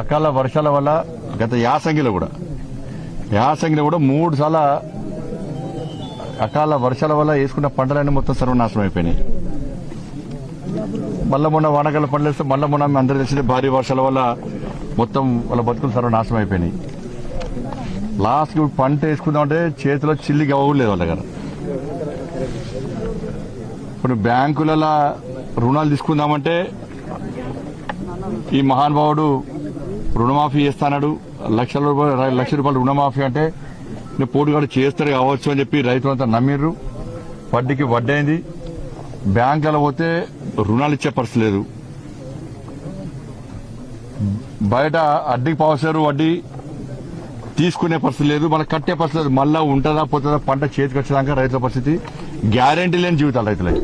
అకాల వర్షాల వల్ల గత యాసంగిలో కూడా. యాసంగిలో కూడా మూడు సార్ల అకాల వర్షాల వల్ల వేసుకున్న పంటలన్నీ మొత్తం సర్వనాశనం అయిపోయినాయి. మళ్ళా మొన్న వానకాల పంటలు వేస్తే మళ్ళా మొన్న అందరూ తెలిసిన భారీ వర్షాల వల్ల మొత్తం వాళ్ళ బతుకులు సర్వనాశనం అయిపోయినాయి. లాస్ట్ పంట వేసుకుందామంటే చేతిలో చిల్లి గవ్వలేదు వాళ్ళ దగ్గర. ఇప్పుడు బ్యాంకులలో రుణాలు తీసుకుందామంటే ఈ మహానుభావుడు రుణమాఫీ చేస్తానడు. లక్షల రూపాయలు లక్ష రూపాయలు రుణమాఫీ అంటే నేను పోటుగాడు చేస్తారు కావచ్చు అని చెప్పి రైతులంతా నమ్మిర్రు. వడ్డీకి వడ్డీ అయింది పోతే రుణాలు ఇచ్చే పరిస్థితి లేదు. బయట అడ్డీకి పావుసారు వడ్డీ తీసుకునే పరిస్థితి లేదు. మనకు కట్టే పరిస్థితి లేదు. మళ్ళా ఉంటుందా పోతుందా? పంట చేతికి వచ్చేదాకా రైతుల పరిస్థితి. గ్యారంటీ లేని జీవితాలు రైతులకి.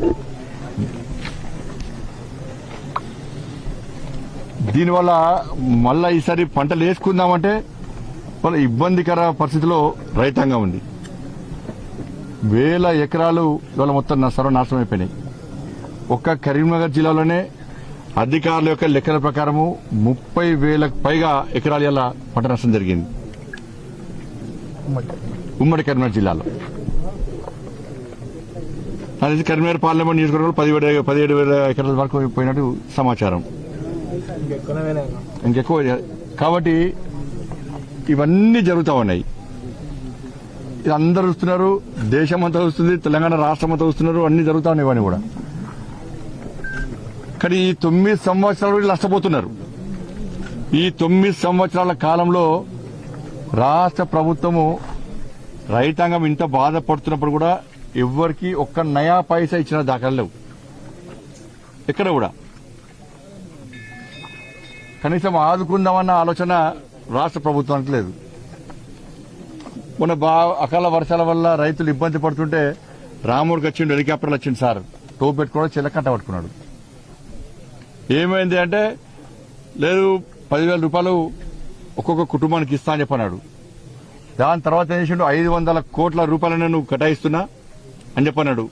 దీనివల్ల మళ్ళా ఈసారి పంటలు వేసుకుందామంటే వాళ్ళ ఇబ్బందికర పరిస్థితిలో రైతాంగం ఉంది. వేల ఎకరాలు ఇవాళ మొత్తం నా- సర్వనాశనం అయిపోయినాయి. ఒక్క కరీంనగర్ జిల్లాలోనే అధికారుల యొక్క లెక్కల ప్రకారము ముప్పై వేలకు పైగా ఎకరాల ఇలా పంట నష్టం జరిగింది. ఉమ్మడి కరీంనగర్ జిల్లాలో. అది కరీంనగర్ పార్లమెంట్ నియోజకవర్గంలో పదిహేడు పదిహేడు వేల ఎకరాల వరకు పోయినట్టు సమాచారం. ఇంకెక్కువ కాబట్టి ఇవన్నీ జరుగుతూ ఉన్నాయి. ఇది అందరు చూస్తున్నారు దేశం అంతా చూస్తుంది తెలంగాణ రాష్ట్రం అంతా చూస్తున్నారు అన్ని జరుగుతూ ఉన్నాయి ఇవన్నీ కూడా. కానీ ఈ తొమ్మిది సంవత్సరాలు నష్టపోతున్నారు. ఈ తొమ్మిది సంవత్సరాల కాలంలో రాష్ట్ర ప్రభుత్వము రైతాంగం ఇంత బాధపడుతున్నప్పుడు కూడా ఎవ్వరికి ఒక్క నయా పైసా ఇచ్చిన దాఖలు లేవు. ఎక్కడ కూడా. కనీసం ఆదుకుందామన్న ఆలోచన రాష్ట్ర ప్రభుత్వానికి లేదు. మొన్న బా అకాల వర్షాల వల్ల రైతులు ఇబ్బంది పడుతుంటే రాముడికి వచ్చిండు హెలికాప్టర్లు వచ్చింది సార్. టోపు పెట్టుకోవడం చిల్లకంట పట్టుకున్నాడు. ఏమైంది అంటే లేదు పదివేల రూపాయలు ఒక్కొక్క కుటుంబానికి ఇస్తా అని చెప్పన్నాడు. దాని తర్వాత ఏం చేసిండు? ఐదు వందల కోట్ల రూపాయలు నేను కేటాయిస్తున్నా అని చెప్పన్నాడు.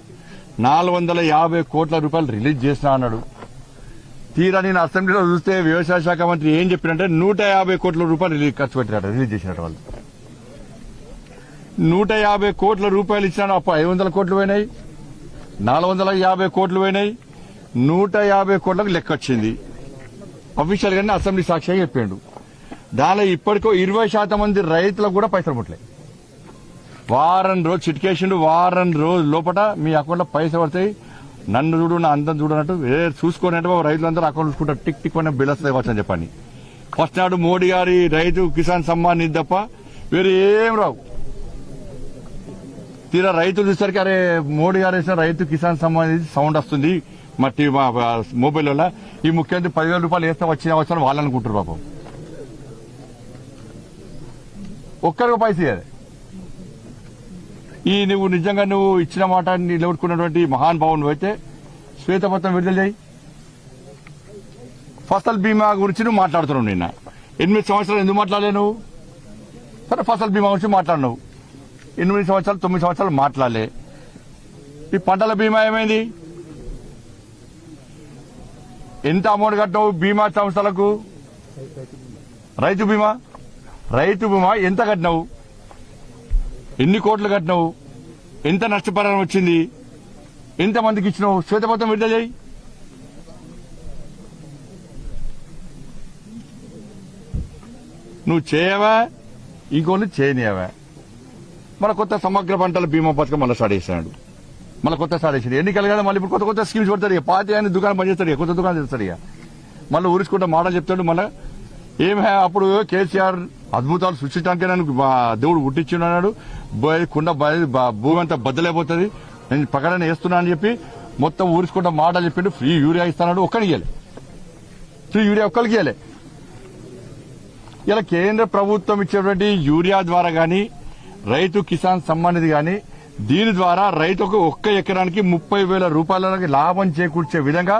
నాలుగు వందల యాభై కోట్ల రూపాయలు రిలీజ్ చేసినా అన్నాడు. తీరా నేను అసెంబ్లీలో చూస్తే వ్యవసాయ శాఖ మంత్రి ఏం చెప్పినంటే నూట యాభై కోట్ల రూపాయలు రిలీజ్ ఖర్చు పెట్టినట్టు రిలీజ్ చేసినట్టు వాళ్ళు. నూట యాభై కోట్ల రూపాయలు ఇచ్చినాను అప్ప ఐదు వందల కోట్లు పోయినాయి నాలుగు వందల యాభై కోట్లు పోయినాయి నూట యాభై కోట్లకు లెక్క వచ్చింది. అఫీషియల్ గానే అసెంబ్లీ సాక్షిగా చెప్పిండు దానిలో ఇప్పటికో ఇరవై శాతం మంది రైతులకు కూడా పైసలు పుట్టలే. వారం రోజు చిట్కేసిండు వారం రోజు లోపల మీ అకౌంట్లో పైసలు పడతాయి నన్ను చూడు నా అందం చూడనట్టు ఏ చూసుకోనంటే రైతులందరూ అకౌంట్ చూసుకుంటారు టిక్ టిక్ అనే బిల్ వస్తాయి అని చెప్పని. ఫస్ట్ నాడు మోడీ గారి రైతు కిసాన్ సమ్మాన్ ఇది తప్ప వేరే ఏం రావు. తీరా రైతులు చూసరికి అరే మోడీ గారు వేసిన రైతు కిసాన్ సమ్మాన్ సౌండ్ వస్తుంది. మా మా మొబైల్ వల్ల ఈ ముఖ్యమంత్రి పదివేల రూపాయలు వేస్తే వచ్చిన వచ్చిన వాళ్ళు అనుకుంటారు పాపం ఒక్కరికి పైసలు ఈ నువ్వు నిజంగా నువ్వు ఇచ్చిన మాట నిలబడుకున్నటువంటి మహాన్ భావం అయితే శ్వేతపత్రం విడుదల చేయి. ఫసల్ బీమా గురించి నువ్వు మాట్లాడుతున్నావు నిన్న. ఎనిమిది సంవత్సరాలు ఎందుకు మాట్లాడలే నువ్వు? సరే ఫసల్ బీమా గురించి మాట్లాడినావు. ఎనిమిది సంవత్సరాలు తొమ్మిది సంవత్సరాలు మాట్లాడలే. ఈ పంటల బీమా ఏమైంది? ఎంత అమౌంట్ కట్టినావు బీమా సంస్థలకు? రైతు బీమా? రైతు బీమా ఎంత కట్టినావు? ఎన్ని కోట్లు కట్టినావు? ఎంత నష్టపరిహారం వచ్చింది? ఎంతమందికి ఇచ్చినావు? శ్వేతపత్రం విడుదల చేయి. నువ్వు చేయవా? ఇంకొన్ని చేయనియవా? మన కొత్త సమగ్ర పంటల బీమా పథకం మళ్ళీ స్టార్ట్ చేశాడు మళ్ళీ కొత్త స్టార్ట్ చేసాడు ఎన్నికలు కదా మళ్ళీ ఇప్పుడు కొత్త కొత్త స్కీమ్స్ పడతాడు ఇక. పాతి ఆయన దుకాణం పనిచేస్తాడు ఇక కొత్త దుకాణం చేస్తాడు ఇక. మళ్ళీ ఊరించుకుంటే మోడల్ చెప్తాడు మళ్ళీ ఏం అప్పుడు కేసీఆర్ అద్భుతాలు సృష్టించడానికి నన్ను దేవుడు పుట్టించున్నాడు. కుండ భూమి అంతా బద్దలైపోతుంది. నేను పక్కన వేస్తున్నా అని చెప్పి మొత్తం ఊరుచుకుంటా మాటలు చెప్పిండు. ఫ్రీ యూరియా ఇస్తానడు ఒక్కడికి ఇవ్వలే ఫ్రీ యూరియా ఒక్కరికి ఇవ్వలే ఇలా కేంద్ర ప్రభుత్వం ఇచ్చేటువంటి యూరియా ద్వారా గాని రైతు కిసాన్ సమ్మానిధి గాని దీని ద్వారా రైతుకు ఒక్క ఎకరానికి ముప్పై వేల రూపాయలకి లాభం చేకూర్చే విధంగా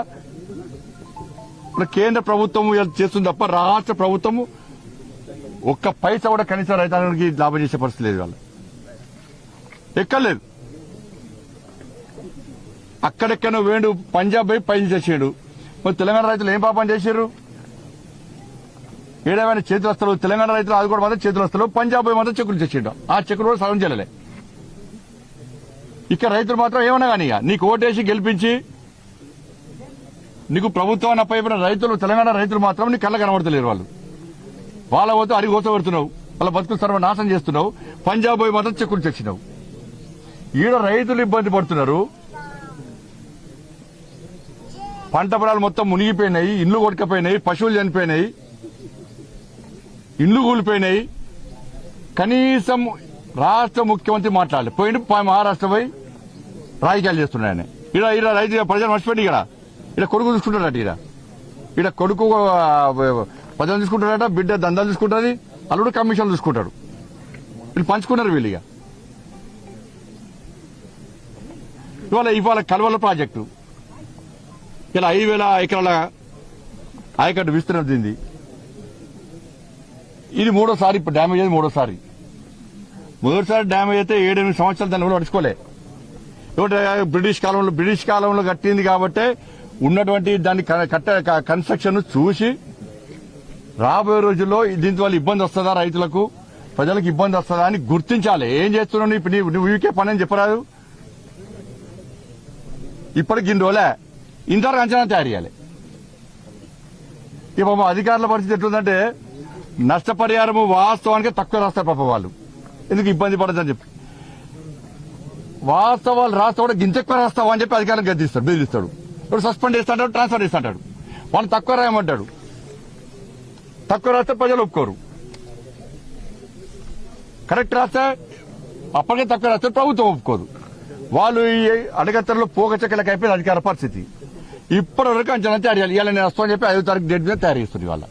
కేంద్ర ప్రభుత్వం ఇలా చేస్తుంది తప్ప రాష్ట్ర ప్రభుత్వము ఒక్క పైసా కూడా కనీసం రైతాంగానికి లాభం చేసే పరిస్థితి లేదు వాళ్ళు ఎక్కర్లేదు. అక్కడెక్కడో వేడు పంజాబ్ పోయి పని చేసాడు. మరి తెలంగాణ రైతులు ఏం పాపం చేశారు ఏడేమైనా చేతులు వస్తారు తెలంగాణ రైతులు అది కూడా మాత్రం చేతులు వస్తారు పంజాబ్ పోయి మాత్రం చెక్కులు తెచ్చిండు ఆ చెక్కులు కూడా సగం చేయలే ఇక్కడ రైతులు మాత్రం ఏమన్నా కానీ ఇక నీకు ఓటేసి గెలిపించి నీకు ప్రభుత్వాన్ని అప్పయిపోయిన రైతులు తెలంగాణ రైతులు మాత్రం నీ కళ్ళ కనబడతలేరు వాళ్ళు. వాళ్ళ పోతే అడిగి పెడుతున్నావు వాళ్ళ బతుకులు సర్వ నాశనం చేస్తున్నావు. పంజాబ్ పోయి మాత్రం చెక్కులు తెచ్చినావు. ఈడ రైతులు ఇబ్బంది పడుతున్నారు. పంట పొలాలు మొత్తం మునిగిపోయినాయి. ఇండ్లు కొడకపోయినాయి పశువులు చనిపోయినాయి. ఇండ్లు కూలిపోయినాయి. కనీసం రాష్ట్ర ముఖ్యమంత్రి మాట్లాడాలి. పోయిండు మహారాష్ట్ర పోయి రాజకీయాలు చేస్తున్నాయని. ఆయన ఇక్కడ ఇక్కడ రైతు ప్రజలు మర్చిపోయింది ఇక్కడ. ఇలా కొడుకు చూసుకుంటాడట ఇక్కడ ఇక్కడ కొడుకు ఆ, ప్రజలు చూసుకుంటాడట బిడ్డ దందాలు చూసుకుంటుంది అల్లుడు కమిషన్ చూసుకుంటాడు వీళ్ళు పంచుకున్నారు వీళ్ళు ఇక. ఇవాళ ఇవాళ కలవల ప్రాజెక్టు. ఇలా ఐదు వేల ఎకరాల ఆయకట్టు విస్తరణ చెంది ఇది మూడోసారి ఇప్పుడు డ్యామేజ్ అయింది మూడోసారి. మొదటిసారి డ్యామేజ్ అయితే ఏడెనిమిది సంవత్సరాలు దాన్ని కూడా నడుచుకోలే బ్రిటిష్ కాలంలో బ్రిటిష్ కాలంలో కట్టింది కాబట్టి ఉన్నటువంటి దాన్ని కట్ట క- కన్స్ట్రక్షన్ చూసి రాబోయే రోజుల్లో దీంతో వల్ల ఇబ్బంది వస్తుందా రైతులకు? ప్రజలకు ఇబ్బంది వస్తుందా అని గుర్తించాలి. ఏం చేస్తున్నావు ఇప్పుడు నీ- నువ్వు ఊరికే పని అని చెప్పరాదు? ఇప్పటికి ఇన్ని రోజులే. ఇంతవరకు అంచనా తయారు చేయాలి. ఇక పాపం అధికారుల పరిస్థితి ఎట్లుందంటే నష్టపరిహారము వాస్తవానికి తక్కువ రాస్తారు పాప వాళ్ళు. ఎందుకు ఇబ్బంది పడదని చెప్పి. వాస్తవాలు రాస్తా కూడా గింతెక్కువ రాస్తావు రాస్తావా అని చెప్పి అధికారులు గద్దిస్తాడు బెదిరిస్తాడు. ఇప్పుడు సస్పెండ్ చేస్తాడు ట్రాన్స్ఫర్ చేస్తాడు వాళ్ళు తక్కువ రాయమంటాడు. తక్కువ రాస్తే ప్రజలు ఒప్పుకోరు. కరెక్ట్ రాస్తే అప్పటికే తక్కువ రాస్తే ప్రభుత్వం ఒప్పుకోదు. వాళ్ళు ఈ అడగత్తరలో పోగ చెక్కలకు అయిపోయింది అధికార పరిస్థితి. ఇప్పటి వరకు అంచనా తయారు చేయాలి ఇవాళ నేను వస్తామని చెప్పి ఐదో తారీఖు డేట్ మీద తయారు చేస్తుంది ఇవాళ.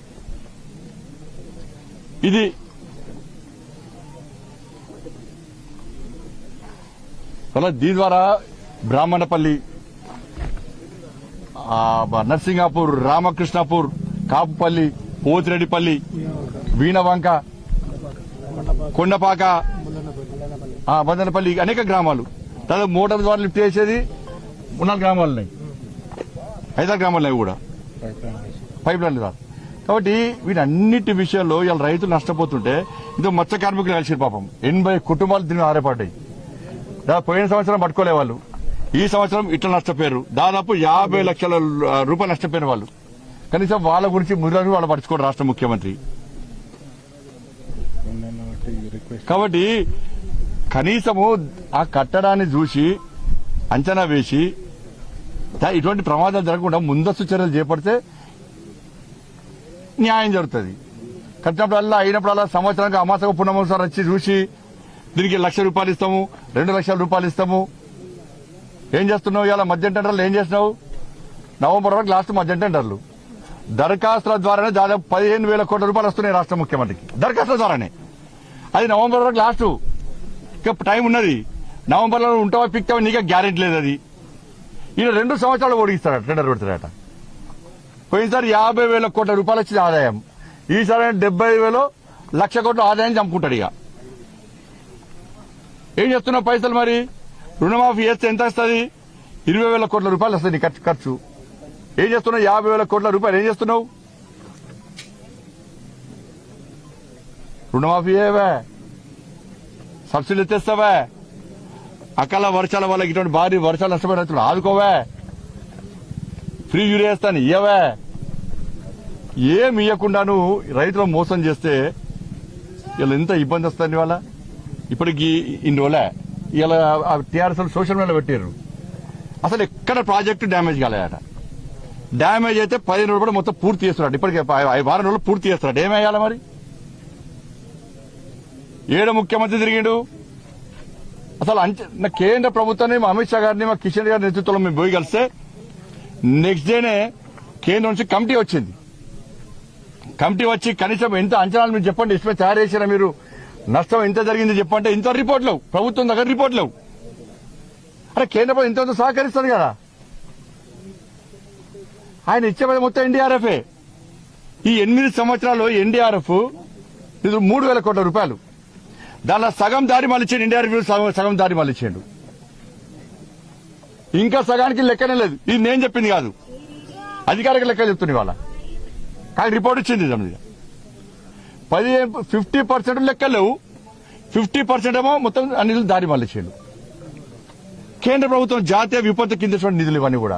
ఇది అలా దీని ద్వారా బ్రాహ్మణపల్లి ఆ, నర్సింగాపూర్ రామకృష్ణాపూర్ కాపుపల్లి పోతిరెడ్డిపల్లి వీణవంక కొండపాక బందనపల్లి అనేక గ్రామాలు. దాదాపు మోటార్ ద్వారా లిఫ్ట్ చేసేది ఉన్న గ్రామాలు ఉన్నాయి ఐదారు గ్రామాలు ఉన్నాయి కూడా. పైప్ లైన్ ద్వారా కాబట్టి వీటన్నిటి విషయాల్లో ఇవాళ రైతులు నష్టపోతుంటే ఇంకో మత్స్య కార్మికులు కలిసి పాపం. ఎనభై కుటుంబాలు దీన్ని ఆరేపడ్డాయి పోయిన సంవత్సరం పట్టుకోలే వాళ్ళు. ఈ సంవత్సరం ఇట్లా నష్టపోయారు. దాదాపు యాభై లక్షల రూపాయలు నష్టపోయిన వాళ్ళు. కనీసం వాళ్ళ గురించి మురళి వాళ్ళు పడుచుకోరు రాష్ట్ర ముఖ్యమంత్రి. కాబట్టి కనీసము ఆ కట్టడాన్ని చూసి అంచనా వేసి ఇటువంటి ప్రమాదాలు జరగకుండా ముందస్తు చర్యలు చేపడితే న్యాయం జరుగుతుంది. కట్టినప్పుడల్లా అయినప్పుడల్లా సంవత్సరానికి అమాసక పునమోసారి వచ్చి చూసి దీనికి లక్ష రూపాయలు ఇస్తాము రెండు లక్షల రూపాయలు ఇస్తాము. ఏం చేస్తున్నావు ఇవాళ? మధ్య టెండర్లు ఏం చేసినావు నవంబర్ వరకు లాస్ట్ మధ్య టెండర్లు. దరఖాస్తుల ద్వారానే దాదాపు పదిహేను వేల కోట్ల రూపాయలు వస్తున్నాయి రాష్ట్ర ముఖ్యమంత్రికి. దరఖాస్తుల ద్వారానే. అది నవంబర్ వరకు లాస్ట్ ఇంకా టైం ఉన్నది. నవంబర్లో ఉంటావా పిక్తావా నీకే గ్యారెంటీ లేదు అది. ఈయన రెండు సంవత్సరాలు ఓడిస్తాడట టెండర్ పెడతాడట. పోయినసారి యాభై వేల కోట్ల రూపాయలు వచ్చింది ఆదాయం. ఈసారి డెబ్బై వేలు లక్ష కోట్ల ఆదాయం చంపుకుంటాడు ఇక. ఏం చేస్తున్నావు పైసలు మరి? రుణమాఫీ చేస్తే ఎంత వస్తుంది? ఇరవై వేల కోట్ల రూపాయలు వస్తుంది ఖర్చు ఖర్చు. ఏం చేస్తున్నావు? యాభై వేల కోట్ల రూపాయలు ఏం చేస్తున్నావు? రుణమాఫీ ఏవే సబ్సిడీ తెస్తావా. అకాల వర్షాల వల్ల ఇటువంటి భారీ వర్షాలు నష్టపోయిన రైతులు ఆదుకోవే. ఫ్రీ యూరియా ఇస్తాను ఇయ్యవే. ఏం ఇవ్వకుండాను రైతులు మోసం చేస్తే ఇలా ఎంత ఇబ్బంది వస్తుంది వాళ్ళ ఇప్పటికి ఇన్ని రోజులే. ఇలా టీఆర్ఎస్ సోషల్ మీడియాలో పెట్టారు అసలు ఎక్కడ ప్రాజెక్టు డ్యామేజ్ కాలేదట. డ్యామేజ్ అయితే పదిహేను రోజులు కూడా మొత్తం పూర్తి చేస్తున్నాడు ఇప్పటికే వారం రోజులు పూర్తి చేస్తున్నాడు ఏమేయాలి మరి? ఏడు ముఖ్యమంత్రి తిరిగిండు. అసలు అంచె నా కేంద్ర ప్రభుత్వాన్ని మా అమిత్ షా గారిని మా కిషన్ గారి నేతృత్వంలో మేము పోయి కలిస్తే నెక్స్ట్ డేనే కేంద్రం నుంచి కమిటీ వచ్చింది. కమిటీ వచ్చి కనీసం ఎంత అంచనాలు మీరు చెప్పండి ఇష్టమే తయారు చేసినా మీరు? నష్టం ఎంత జరిగింది చెప్పంటే ఇంత రిపోర్ట్ లేవు. ప్రభుత్వం దగ్గర రిపోర్ట్ లేవు. అరే కేంద్ర ప్రభుత్వం ఇంత సహకరిస్తుంది కదా. ఆయన ఇచ్చే మొత్తం ఎన్డీఆర్ఎఫ్ ఈ ఎనిమిది సంవత్సరాలు ఎన్డీఆర్ఎఫ్ ఇది మూడు వేల కోట్ల రూపాయలు. దానిలో సగం దారి మళ్ళీ ఎన్డీఆర్ఎఫ్ సగం సగం దారి మళ్ళీ ఇంకా సగానికి లెక్కనే లేదు. ఇది నేను చెప్పింది కాదు. అధికారిక లెక్క చెప్తుంది వాళ్ళ కానీ రిపోర్ట్ ఇచ్చింది దాని పది ఫిఫ్టీ పర్సెంట్ లెక్కలేవు ఫిఫ్టీ పర్సెంట్ ఏమో మొత్తం అన్ని దారి మళ్ళించాడు కేంద్ర ప్రభుత్వం జాతీయ విపత్తు కింద నిధులు ఇవన్నీ కూడా.